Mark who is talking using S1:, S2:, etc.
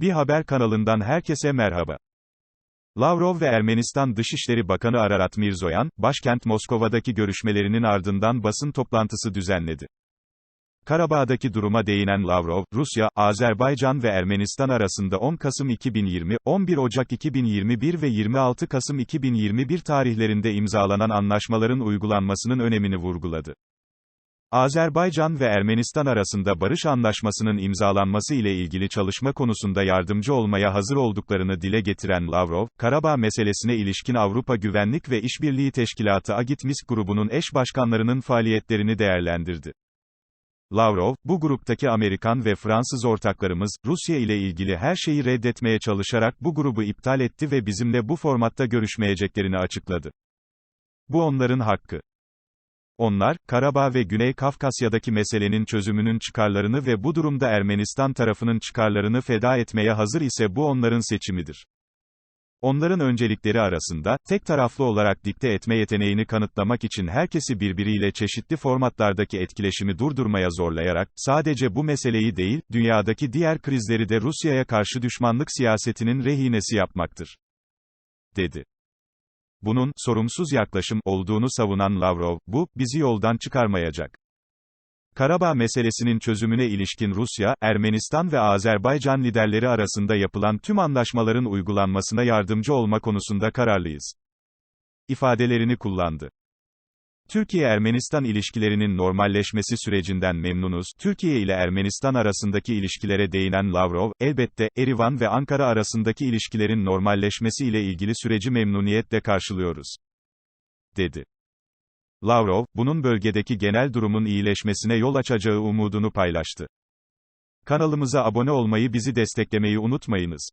S1: Bir haber kanalından herkese merhaba. Lavrov ve Ermenistan Dışişleri Bakanı Ararat Mirzoyan, başkent Moskova'daki görüşmelerinin ardından basın toplantısı düzenledi. Karabağ'daki duruma değinen Lavrov, Rusya, Azerbaycan ve Ermenistan arasında 10 Kasım 2020, 11 Ocak 2021 ve 26 Kasım 2021 tarihlerinde imzalanan anlaşmaların uygulanmasının önemini vurguladı. Azerbaycan ve Ermenistan arasında barış anlaşmasının imzalanması ile ilgili çalışma konusunda yardımcı olmaya hazır olduklarını dile getiren Lavrov, Karabağ meselesine ilişkin Avrupa Güvenlik ve İşbirliği Teşkilatı Agitmisk grubunun eş başkanlarının faaliyetlerini değerlendirdi. Lavrov, bu gruptaki Amerikan ve Fransız ortaklarımız, Rusya ile ilgili her şeyi reddetmeye çalışarak bu grubu iptal etti ve bizimle bu formatta görüşmeyeceklerini açıkladı. Bu onların hakkı. Onlar, Karabağ ve Güney Kafkasya'daki meselenin çözümünün çıkarlarını ve bu durumda Ermenistan tarafının çıkarlarını feda etmeye hazır ise bu onların seçimidir. Onların öncelikleri arasında, tek taraflı olarak dikte etme yeteneğini kanıtlamak için herkesi birbiriyle çeşitli formatlardaki etkileşimi durdurmaya zorlayarak, sadece bu meseleyi değil, dünyadaki diğer krizleri de Rusya'ya karşı düşmanlık siyasetinin rehinesi yapmaktır. dedi. Bunun, sorumsuz yaklaşım, olduğunu savunan Lavrov, bu, bizi yoldan çıkarmayacak. Karabağ meselesinin çözümüne ilişkin Rusya, Ermenistan ve Azerbaycan liderleri arasında yapılan tüm anlaşmaların uygulanmasına yardımcı olma konusunda kararlıyız. ifadelerini kullandı. Türkiye-Ermenistan ilişkilerinin normalleşmesi sürecinden memnunuz. Türkiye ile Ermenistan arasındaki ilişkilere değinen Lavrov, elbette, Erivan ve Ankara arasındaki ilişkilerin normalleşmesi ile ilgili süreci memnuniyetle karşılıyoruz. dedi. Lavrov, bunun bölgedeki genel durumun iyileşmesine yol açacağı umudunu paylaştı. Kanalımıza abone olmayı bizi desteklemeyi unutmayınız.